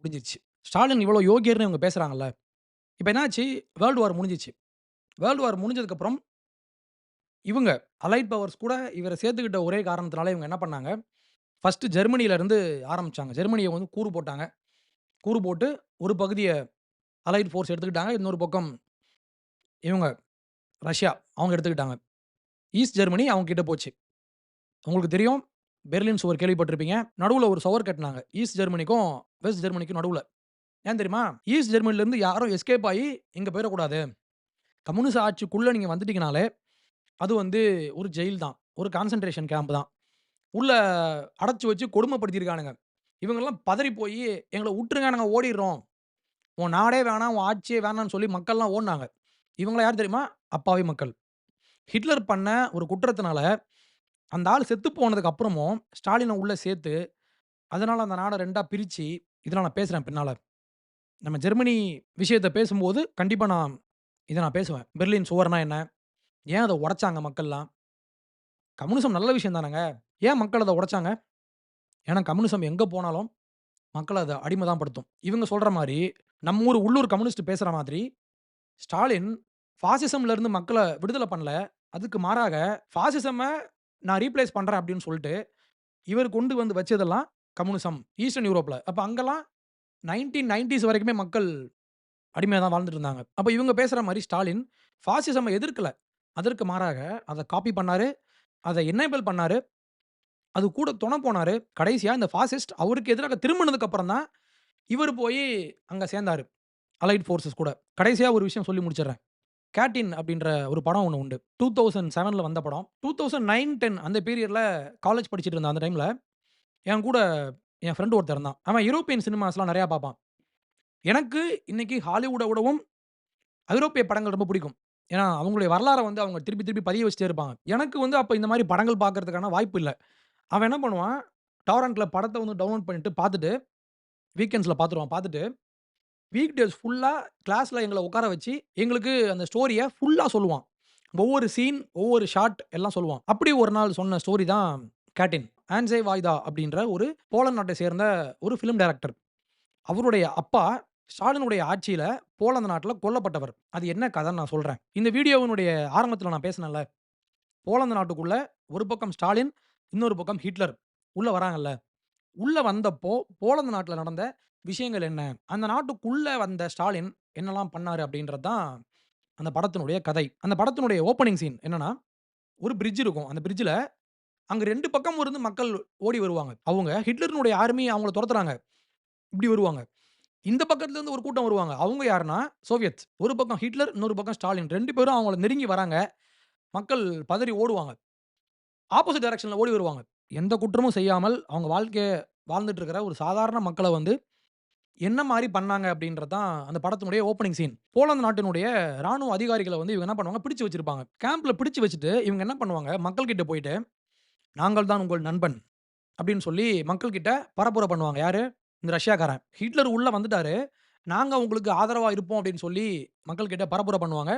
முடிஞ்சிருச்சு. ஸ்டாலின் இவ்வளோ யோகியர்னு இவங்க பேசுகிறாங்கல்ல இப்போ என்னாச்சு வேர்ல்டு வார் முடிஞ்சிச்சு வேர்ல்டு வார் முடிஞ்சதுக்கப்புறம் இவங்க அலைட் பவர்ஸ் கூட இவரை சேர்த்துக்கிட்ட ஒரே காரணத்தினால இவங்க என்ன பண்ணாங்க, ஃபஸ்ட்டு ஜெர்மனியிலேருந்து ஆரம்பிச்சாங்க. ஜெர்மனியை வந்து கூறு போட்டாங்க. கூறு போட்டு ஒரு பகுதியை அலைட் ஃபோர்ஸ் எடுத்துக்கிட்டாங்க. இன்னொரு பக்கம் இவங்க ரஷ்யா அவங்க எடுத்துக்கிட்டாங்க. ஈஸ்ட் ஜெர்மனி அவங்க கிட்ட போச்சு. உங்களுக்கு தெரியும் பெர்லின் சுவர் கேள்விப்பட்டிருப்பீங்க. நடுவில் ஒரு சுவர் கட்டினாங்க ஈஸ்ட் ஜெர்மனிக்கும், வெஸ்ட் ஜெர்மனிக்கும் நடுவில் ஏன் தெரியுமா? ஈஸ்ட் ஜெர்மனிலேருந்து யாரும் எஸ்கேப் ஆகி இங்கே போயிடக்கூடாது கம்யூனிச ஆட்சிக்குள்ளே நீங்கள் வந்துட்டீங்கனாலே, அது வந்து ஒரு ஜெயில் தான். ஒரு கான்சன்ட்ரேஷன் கேம்ப் தான். உள்ளே அடைச்சி வச்சு கொடுமைப்படுத்தியிருக்கானுங்க. இவங்கெல்லாம் பதறி போய் எங்களை விட்டுருங்க நாங்கள் ஓடிடுறோம் உன் நாடே வேணாம், உன் ஆட்சியே வேணாம்னு" சொல்லி மக்கள்லாம் ஓடினாங்க இவங்களாம் யார் தெரியுமா? அப்பாவி மக்கள். ஹிட்லர் பண்ண ஒரு குற்றத்தினால, அந்த ஆள் செத்து போனதுக்கு அப்புறமும் ஸ்டாலினை உள்ள சேர்த்து, அதனால அந்த நாட 2ஆ பிரிச்சு, இதில் நான் பேசுறேன் பின்னால. நம்ம ஜெர்மனி விஷயத்த பேசும்போது கண்டிப்பா நான் இத நான் பேசுவேன். பெர்லின் சுவர்னா என்ன? ஏன் அத உடைச்சாங்க மக்கள்லாம்? கம்யூனிசம் நல்ல விஷயம் தானங்க. ஏன் மக்கள் அத உடைச்சாங்க? ஏன்னா கம்யூனிசம் எங்க போனாலும் மக்கள் அத அடிமை தான் படுத்தும். இவங்க சொல்ற மாரி, நம்ம ஊர் உள்ளூர் கம்யூனிஸ்ட் பேசுற மாதிரி, ஸ்டாலின் ஃபாசிசம்ல இருந்து மக்கள விடுதல பண்ணல. அதுக்கு மாறாக ஃபாசிசம நான் ரீப்ளேஸ் பண்ணுறேன் அப்படின்னு சொல்லிட்டு இவர் கொண்டு வந்து வச்சதெல்லாம் கம்யூனிசம் ஈஸ்டர்ன் யூரோப்பில் அப்போ அங்கெல்லாம் நைன்டீன் நைன்டிஸ் வரைக்குமே மக்கள் அடிமையாக தான் வாழ்ந்துட்டு இருந்தாங்க. அப்போ இவங்க பேசுகிற மாதிரி ஸ்டாலின் பாசிசம எதிர்க்கலை அதற்கு மாறாக அதை காப்பி பண்ணார் அதை என்னேபிள் பண்ணார் அது கூட துணை போனார் கடைசியாக இந்த ஃபாசிஸ்ட் அவருக்கு எதிராக திரும்பினதுக்கப்புறம் தான், இவர் போய் அங்கே சேர்ந்தார் அலைட் ஃபோர்ஸஸ் கூட. கடைசியாக ஒரு விஷயம் சொல்லி முடிச்சிடுறேன். கேட்டின் அப்படின்ற ஒரு படம் ஒன்று உண்டு. 2007ல வந்த படம். 2009, 10 அந்த பீரியடில் காலேஜ் படிச்சுட்டு இருந்தேன் அந்த டைமில் என் கூட என் ஃப்ரெண்டு ஒருத்தன் இருந்தான். அவன் யூரோப்பியன் சினிமாஸ்லாம் நிறையா பார்ப்பான். எனக்கு இன்னைக்கு ஹாலிவுட்ட விடவும் ஐரோப்பிய படங்கள் ரொம்ப பிடிக்கும். ஏன்னா, அவங்களுடைய வரலாறை வந்து அவங்க திருப்பி திருப்பி பதிய வச்சுட்டே இருப்பாங்க. எனக்கு வந்து அப்போ இந்த மாதிரி படங்கள் பார்க்கறதுக்கான வாய்ப்பு இல்லை அவன் என்ன பண்ணுவான், டாரண்ட்டில் படத்தை வந்து டவுன்லோட் பண்ணிட்டு பார்த்துட்டு, வீக்கெண்ட்ஸில் பார்த்துருவான். பார்த்துட்டு, வீக் டேஸ் ஃபுல்லாக கிளாஸில் எங்களை உட்கார வச்சு, எங்களுக்கு அந்த ஸ்டோரியை ஃபுல்லாக சொல்லுவான். ஒவ்வொரு சீன், ஒவ்வொரு ஷாட் எல்லாம் சொல்லுவான். அப்படி ஒரு நாள் சொன்ன ஸ்டோரி தான் கேட்டின். ஆன்சே வாய்தா அப்படின்ற ஒரு போலந்து நாட்டை சேர்ந்த ஒரு ஃபிலிம் டைரக்டர். அவருடைய அப்பா ஸ்டாலினுடைய ஆட்சியில் போலந்து நாட்டில் கொல்லப்பட்டவர். அது என்ன கதைன்னு நான் சொல்கிறேன் இந்த வீடியோவினுடைய ஆரம்பத்தில் நான் பேசினேன்ல. போலந்து நாட்டுக்குள்ளே ஒரு பக்கம் ஸ்டாலின், இன்னொரு பக்கம் ஹிட்லர் உள்ளே வராங்கல்ல. உள்ளே வந்தப்போ போலந்து நாட்டில் நடந்த விஷயங்கள் என்ன? அந்த நாட்டுக்குள்ள வந்த ஸ்டாலின் என்னலாம் பண்ணாரு அப்படின்றது தான் அந்த படத்தினுடைய கதை. அந்த படத்தினுடைய ஓப்பனிங் சீன் என்னன்னா, ஒரு பிரிட்ஜ் இருக்கும். அந்த பிரிட்ஜ்ல அங்க 2 பக்கமும் இருந்து மக்கள் ஓடி வருவாங்க. அவங்க ஹிட்லரினுடைய ஆர்மி அவங்கள துரத்துறாங்க. இப்படி வருவாங்க. இந்த பக்கத்துல இருந்து ஒரு கூட்டம் வருவாங்க. அவங்க யாருன்னா சோவியத். ஒரு பக்கம் ஹிட்லர், இன்னொரு பக்கம் ஸ்டாலின். 2 பேரும் அவங்கள நெருங்கி வராங்க. மக்கள் பதறி ஓடுவாங்க. ஆப்போசிட் டைரக்ஷன்ல ஓடி வருவாங்க. எந்த குற்றமும் செய்யாமல் அவங்க வாழ்க்கைய வாழ்ந்துட்டு இருக்கிற ஒரு சாதாரண மக்கள வந்து என்ன மாதிரி பண்ணாங்க அப்படின்றது தான் அந்த படத்தினுடைய ஓப்பனிங் சீன். போலந்து நாட்டினுடைய ராணுவ அதிகாரிகளை வந்து இவங்க என்ன பண்ணுவாங்க, பிடிச்சு வச்சிருப்பாங்க. கேம்ப்ல பிடிச்சு வச்சுட்டு இவங்க என்ன பண்ணுவாங்க, மக்கள் கிட்ட போயிட்டு, "நாங்கள் தான் உங்கள் நண்பன்" அப்படின்னு சொல்லி மக்கள் கிட்ட பரப்புரை பண்ணுவாங்க. யாரு? இந்த ரஷ்யாக்காரன். ஹிட்லர் உள்ள வந்துட்டாரு. நாங்க உங்களுக்கு ஆதரவா இருப்போம் அப்படின்னு சொல்லி மக்கள் கிட்ட பரப்புரை பண்ணுவாங்க.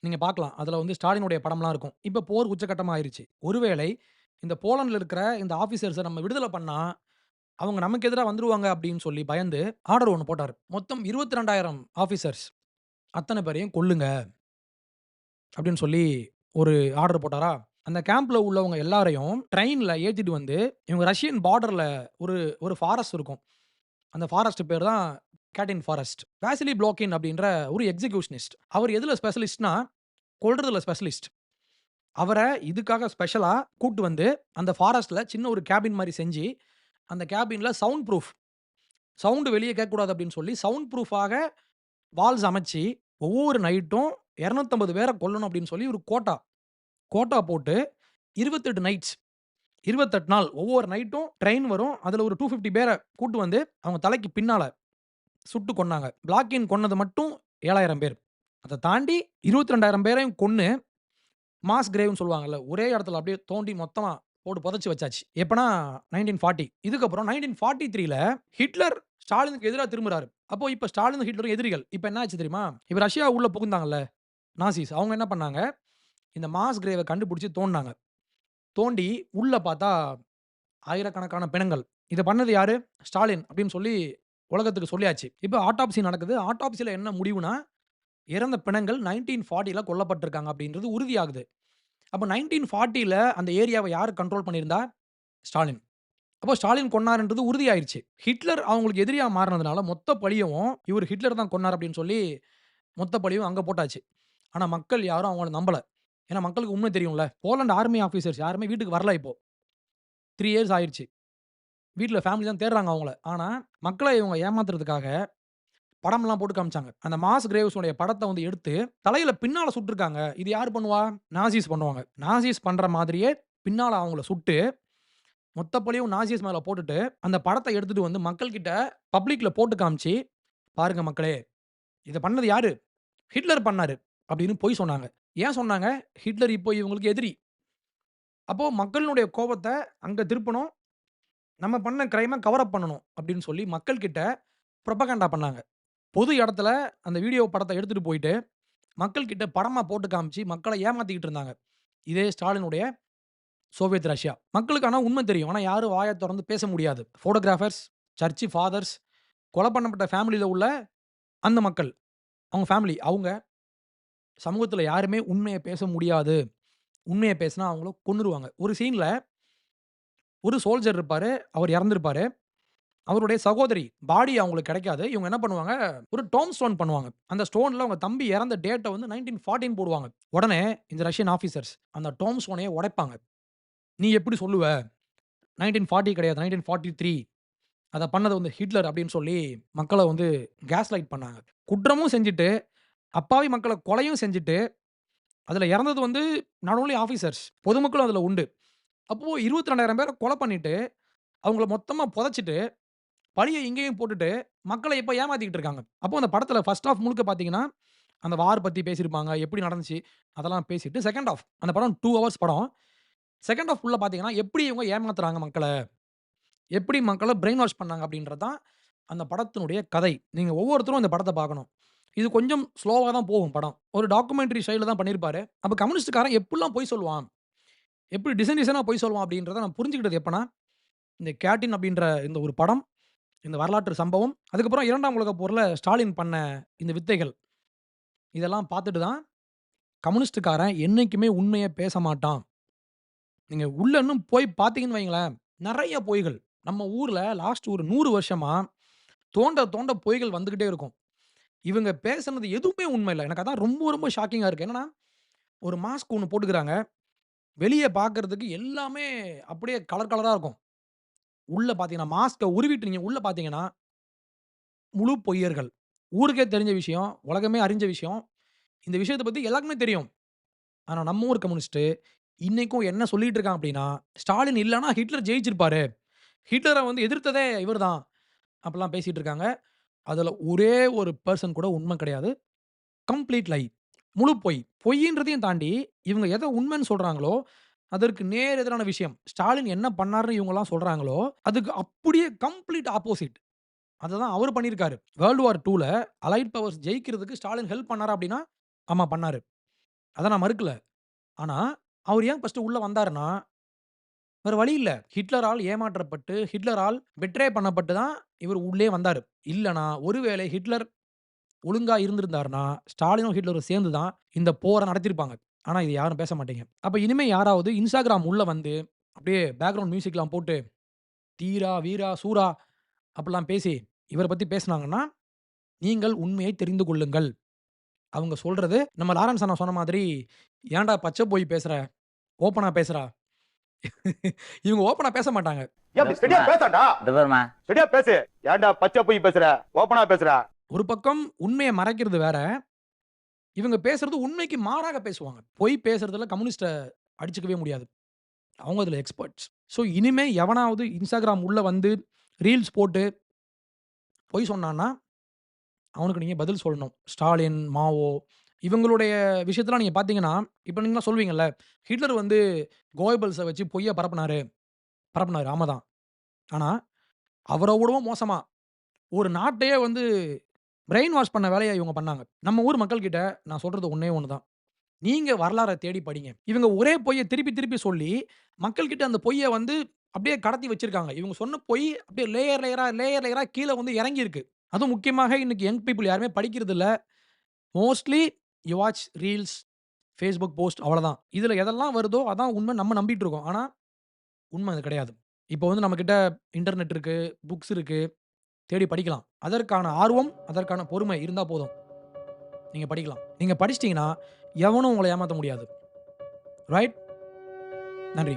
நீங்க பார்க்கலாம். அதுல வந்து ஸ்டாலினுடைய படம்லாம் இருக்கும். இப்போ போர் உச்சகட்டமா ஆயிடுச்சு ஒருவேளை இந்த போலண்டில் இருக்கிற இந்த ஆஃபீஸர்ஸை நம்ம விடுதலை பண்ணால் அவங்க நமக்கு எதிராக வந்துருவாங்க அப்படின்னு சொல்லி பயந்து ஆர்டர் ஒன்று போட்டார் மொத்தம் இருபத்ரெண்டாயிரம் ஆஃபீஸர்ஸ் அத்தனை பேரையும் கொல்லுங்க. அப்படின்னு சொல்லி ஒரு ஆர்டர் போட்டாரா, அந்த கேம்ப்ல உள்ளவங்க எல்லாரையும் ட்ரெயினில் ஏற்றிட்டு வந்து, இவங்க ரஷ்யன் பார்டரில் ஒரு ஒரு ஃபாரஸ்ட் இருக்கும். அந்த ஃபாரஸ்ட் பேர் தான் கேட்டின் ஃபாரஸ்ட். வேசிலி ப்ளோக்கின் அப்படின்ற ஒரு எக்ஸிகியூஷனிஸ்ட். அவர் எதில் ஸ்பெஷலிஸ்ட்னா, கொல்றதுல ஸ்பெஷலிஸ்ட். அவரை இதுக்காக ஸ்பெஷலாக கூட்டு வந்து, அந்த ஃபாரஸ்ட்டில் சின்ன ஒரு கேபின் மாதிரி செஞ்சு, அந்த கேபின்ல சவுண்ட் ப்ரூஃப் சவுண்டு வெளியே கேட்கக்கூடாது அப்படின்னு சொல்லி, சவுண்ட் ப்ரூஃபாக வால்ஸ் அமைச்சு, ஒவ்வொரு நைட்டும் இரநூத்தம்பது பேரை கொல்லணும் அப்படின்னு சொல்லி ஒரு கோட்டா. கோட்டா போட்டு 28 நைட்ஸ் 28 நாள் ஒவ்வொரு நைட்டும் ட்ரெயின் வரும். அதில் ஒரு டூ ஃபிஃப்டி பேரை கூட்டு வந்து, அவங்க தலைக்கு பின்னால் சுட்டு கொன்னாங்க. இன் கொன்னது மட்டும் 7000 பேர். அதை தாண்டி 22,000 பேரையும் கொன்று மாஸ் கிரேவ்னு சொல்லுவாங்கல்ல. ஒரே இடத்துல அப்படியே தோண்டி மொத்தமாக போட்டு புதைச்சி வச்சாச்சு. எப்பனா நைன்டீன் ஃபார்ட்டி இதுக்கப்புறம் 1943ல ஹிட்லர் ஸ்டாலினுக்கு எதிராக திரும்புறாரு. அப்போ இப்போ ஸ்டாலின் ஹிட்லரும் எதிரிகள். இப்போ என்ன ஆச்சு தெரியுமா? இப்போ ரஷ்யா உள்ள புகுந்தாங்கல்ல, நாசிஸ். அவங்க என்ன பண்ணாங்க, இந்த மாஸ் கிரேவை கண்டுபிடிச்சி தோண்டினாங்க தோண்டி உள்ள பார்த்தா ஆயிரக்கணக்கான பிணங்கள். இதை பண்ணது யாரு? ஸ்டாலின் அப்படின்னு சொல்லி உலகத்துக்கு சொல்லியாச்சு. இப்போ ஆட்டோப்சி நடக்குது. ஆட்டோப்சில என்ன முடிவுனா, இறந்த பிணங்கள் 1940ல கொல்லப்பட்டிருக்காங்க அப்படின்றது உறுதியாகுது. அப்போ நைன்டீன் ஃபார்ட்டியில் அந்த ஏரியாவை யார் கண்ட்ரோல் பண்ணியிருந்தா? ஸ்டாலின். அப்போ ஸ்டாலின் கொன்னாருன்றது உறுதியாயிருச்சு. ஹிட்லர் அவங்களுக்கு எதிரியாக மாறுனதுனால மொத்த பழியவும் இவர் ஹிட்லர் தான் கொன்னார் அப்படின்னு சொல்லி மொத்த பழியும் அங்கே போட்டாச்சு. ஆனால் மக்கள் யாரும் அவங்கள நம்பலை ஏன்னா மக்களுக்கு உண்மை தெரியும்ல. போலண்ட் ஆர்மி ஆஃபீஸர்ஸ் யாருமே வீட்டுக்கு வரல இப்போ. த்ரீ இயர்ஸ் ஆயிடுச்சு வீட்டில் ஃபேமிலி தான் தேடுறாங்க அவங்கள. ஆனால் மக்களை இவங்க ஏமாத்துறதுக்காக படம்லாம் போட்டு காமிச்சாங்க. அந்த மாஸ் கிரேவ்ஸோடைய படத்தை வந்து எடுத்து தலையில பின்னால சுட்டுருக்காங்க. இது யார் பண்ணுவா? நாசிஸ் பண்ணுவாங்க. நாசிஸ் பண்ற மாதிரியே பின்னால அவங்கள சுட்டு, மொத்த பழியும் நாசிஸ் மேல போட்டுட்டு, அந்த படத்தை எடுத்துட்டு வந்து மக்கள் கிட்ட பப்ளிக்ல போட்டு காமிச்சு, "பாருங்க மக்களே, இதை பண்ணது யாரு? ஹிட்லர் பண்ணாரு." அப்படின்னு பொய் சொன்னாங்க. ஏன் சொன்னாங்க? ஹிட்லர் இப்போ இவங்களுக்கு எதிரி. அப்போ மக்களினுடைய கோபத்தை அங்க திருப்பணும். நம்ம பண்ண கிரைமை கவர் அப் பண்ணணும் அப்படின்னு சொல்லி மக்கள் கிட்ட பண்ணாங்க. பொது இடத்துல அந்த வீடியோ படத்த எடுத்துட்டு போயிட்டு, மக்கள்கிட்ட படமாக படமா போட்டு காமிச்சு மக்களை ஏமாத்திக்கிட்டு இருந்தாங்க. இதே ஸ்டாலினுடைய சோவியத் ரஷ்யா. மக்களுக்கு ஆனா உண்மை தெரியும். ஆனா யாரும் வாய தொறந்து பேச முடியாது. ஃபோட்டோகிராஃபர்ஸ் சர்ச் ஃபாதர்ஸ், கொலை பண்ணப்பட்ட ஃபேமிலில உள்ள அந்த மக்கள். அவங்க ஃபேமிலி. அவங்க சமூகத்துல யாருமே உண்மைய பேச முடியாது. உண்மைய பேசினா அவங்கள கொன்னுருவாங்க. ஒரு சீன்ல ஒரு சோல்ஜர் இருப்பாரு. அவர் இறந்திருப்பாரு. அவருடைய சகோதரி பாடி அவங்களுக்கு கிடைக்காது. இவங்க என்ன பண்ணுவாங்க, ஒரு டோம் ஸ்டோன் பண்ணுவாங்க. அந்த ஸ்டோன்ல அவங்க தம்பி இறந்த டேட்டை வந்து 1914 போடுவாங்க. உடனே இந்த ரஷ்யன் ஆஃபீஸர்ஸ் அந்த டோம் ஸ்டோனையே உடைப்பாங்க. "நீ எப்படி சொல்லுவ? 1940 கிடையாது. நைன்டீன் ஃபார்ட்டி த்ரீ அதை பண்ணது வந்து ஹிட்லர்" அப்படின்னு சொல்லி மக்களை வந்து கேஸ் லைட் பண்ணாங்க. குற்றமும் செஞ்சுட்டு, அப்பாவி மக்களை கொலையும் செஞ்சுட்டு, அதில் இறந்தது வந்து நாட் ஓன்லி ஆஃபீஸர்ஸ் பொதுமக்களும் அதில் உண்டு. அப்போது இருபத்தி ரெண்டாயிரம் பேரை கொலை பண்ணிவிட்டு அவங்கள மொத்தமாக புதைச்சிட்டு பழியை இங்கேயும் போட்டுட்டு, மக்களை எப்போ ஏமாத்திக்கிட்டு இருக்காங்க. அப்போ அந்த படத்தில் ஃபர்ஸ்ட் ஆஃப் முழுக்க பார்த்தீங்கன்னா, அந்த வார் பற்றி பேசியிருப்பாங்க. எப்படி நடந்துச்சு அதெல்லாம் பேசிட்டு, செகண்ட் ஆஃப் அந்த படம் டூ ஹவர்ஸ் படம். செகண்ட் ஆஃப் ஃபுல்லா பார்த்தீங்கன்னா, எப்படி இவங்க ஏமாத்துறாங்க மக்களை எப்படி மக்களை பிரெயின் வாஷ் பண்ணாங்க அப்படின்றது தான் அந்த படத்தினுடைய கதை. நீங்கள் ஒவ்வொருத்தரும் அந்த படத்தை பார்க்கணும். இது கொஞ்சம் ஸ்லோவாக தான் போகும் படம். ஒரு டாக்குமெண்ட்ரி ஸ்டைலில் தான் பண்ணியிருப்பாரு. அப்போ கம்யூனிஸ்ட்காரன் எப்படிலாம் பொய் சொல்லுவான்? எப்படி டிசைன் டிசைனாக பொய் சொல்லுவான் அப்படின்றத நான் புரிஞ்சுக்கிட்டது எப்போனா இந்த கேட்டின் அப்படின்ற இந்த ஒரு படம், இந்த வரலாற்று சம்பவம், அதுக்கப்புறம் 2ஆம் உலகப் போர்ல ஸ்டாலின் பண்ண இந்த வித்தைகள். இதெல்லாம் பார்த்துட்டு தான், கம்யூனிஸ்ட்காரன் என்னைக்குமே உண்மைய பேச மாட்டான். நீங்க உள்ள இன்னும் போய் பார்த்தீங்கன்னு வையுங்களேன், நெறைய பொய்கள். நம்ம ஊர்ல லாஸ்ட் ஒரு 100 வருஷமா தோண்ட தோண்ட பொய்கள் வந்துகிட்டே இருக்கும். இவங்க பேசுனது எதுவுமே உண்மை இல்ல. எனக்கு அதான் ரொம்ப ரொம்ப ஷாக்கிங்கா இருக்கு. என்னன்னா, ஒரு மாஸ்க் ஒண்ணு போட்டுக்கிறாங்க. வெளிய பார்க்கறதுக்கு எல்லாமே அப்படியே கலர் கலரா இருக்கும். உள்ள பார்த்தீங்கன்னா, மாஸ்க்கை உருவிட்டு நீங்கள் உள்ள பார்த்தீங்கன்னா முழு பொய்யர்கள். ஊருக்கே தெரிஞ்ச விஷயம், உலகமே அறிஞ்ச விஷயம். இந்த விஷயத்த பற்றி எல்லாருக்குமே தெரியும். ஆனால் நம்ம ஊர் கம்யூனிஸ்ட்டு இன்றைக்கும் என்ன சொல்லிட்டு இருக்கான் அப்படின்னா, ஸ்டாலின் இல்லைன்னா ஹிட்லர் ஜெயிச்சிருப்பாரு. ஹிட்லரை வந்து எதிர்த்ததே இவர் தான். அப்படிலாம் பேசிகிட்டு இருக்காங்க. அதில் ஒரே ஒரு பர்சன் கூட உண்மை கிடையாது. Complete lie. முழு பொய். பொய்ன்றதையும் தாண்டி இவங்க எதை உண்மைன்னு சொல்கிறாங்களோ அதற்கு நேர் எதிரான விஷயம். ஸ்டாலின் என்ன பண்ணாருன்னு இவங்கெல்லாம் சொல்றாங்களோ, அதுக்கு அப்படியே கம்ப்ளீட் ஆப்போசிட். அததான் அவர் பண்ணியிருக்காரு. வேர்ல்டு வார் டூவில் அலைட் பவர்ஸ் ஜெயிக்கிறதுக்கு ஸ்டாலின் ஹெல்ப் பண்ணாரா அப்படின்னா, ஆமாம் பண்ணார் அதை நான் மறுக்கல. ஆனால் அவர் ஏன் ஃபஸ்ட்டு உள்ளே வந்தாருன்னா, வேறு வழி இல்லை ஹிட்லரால் ஏமாற்றப்பட்டு, ஹிட்லரால் பெட்ரே பண்ணப்பட்டு தான் இவர் உள்ளே வந்தார் இல்லைனா ஒருவேளை ஹிட்லர் ஒழுங்காக இருந்திருந்தாருன்னா, ஸ்டாலினும் ஹிட்லரும் சேர்ந்து தான் இந்த போரை நடத்தியிருப்பாங்க. ஆனா இது யாரும் பேச மாட்டீங்க. அப்ப இனிமே யாராவது Instagram உள்ள வந்து, அப்படியே பேக்கிரவுண்ட் மியூசிக்லாம் போட்டு, தீரா, வீரா, சூரா அப்படிலாம் பேசி, இவர பத்தி பேசுனாங்கன்னா, நீங்கள் உண்மையை தெரிந்து கொள்ளுங்கள். அவங்க சொல்றது நம்ம லாரன்ஸ் அண்ணா சொன்ன மாதிரி, "ஏன்டா பச்சை பொய் பேசுற? ஓப்பனா பேசுடா." இவங்க ஓப்பனா பேச மாட்டாங்க. ஒரு பக்கம் உண்மைய மறைக்கிறது வேற. இவங்க பேசுறது உண்மைக்கு மாறாக பேசுவாங்க. பொய் பேசுறதுல கம்யூனிஸ்ட்டை அடிச்சுக்கவே முடியாது. அவங்க அதில் எக்ஸ்பர்ட்ஸ். ஸோ இனிமே எவனாவது இன்ஸ்டாகிராம் உள்ள வந்து ரீல்ஸ் போட்டு பொய் சொன்னான்னா, அவனுக்கு நீங்கள் பதில் சொல்லணும். ஸ்டாலின், மாவோ இவங்களுடைய விஷயத்தில் நீங்கள் பார்த்தீங்கன்னா, இப்போ நீங்களாம் சொல்வீங்கல்ல ஹிட்லர் வந்து கோயபல்ஸை வச்சு பொய்யை பரப்புனாரு. பரப்புனாரு. ஆமாம் தான். ஆனால் அவரை விடவும் மோசமாக ஒரு நாட்டையே வந்து பிரெயின் வாஷ் பண்ண வேலையை இவங்க பண்ணாங்க. நம்ம ஊர் மக்கள் கிட்ட நான் சொல்றது ஒன்றே ஒன்று தான். நீங்க வரலாறை தேடி படிங்க. இவங்க ஒரே பொய்யை திருப்பி திருப்பி சொல்லி, மக்கள் கிட்ட அந்த பொய்யை வந்து அப்படியே கடத்தி வச்சிருக்காங்க. இவங்க சொன்ன பொய் அப்படியே லேயர் லேயரா, லேயர் லேயரா கீழே வந்து இறங்கியிருக்கு. அதுவும் முக்கியமாக இன்னைக்கு யங் பீப்புள் யாருமே படிக்கிறது இல்லை mostly you watch reels, Facebook post அவ்வளோதான் இதில் எதெல்லாம் வருதோ அதான் உண்மை நம்ம நம்பிட்டு இருக்கோம். ஆனால் உண்மை அது கிடையாது. இப்போ வந்து நம்மக்கிட்ட இன்டர்நெட் இருக்குது புக்ஸ் இருக்குது தேடி படிக்கலாம். அதற்கான ஆர்வம், அதற்கான பொறுமை இருந்தால் போதும். நீங்கள் படிக்கலாம். நீங்கள் படிச்சிட்டிங்கன்னா எவனும் உங்களை ஏமாற்ற முடியாது. ரைட்? நன்றி.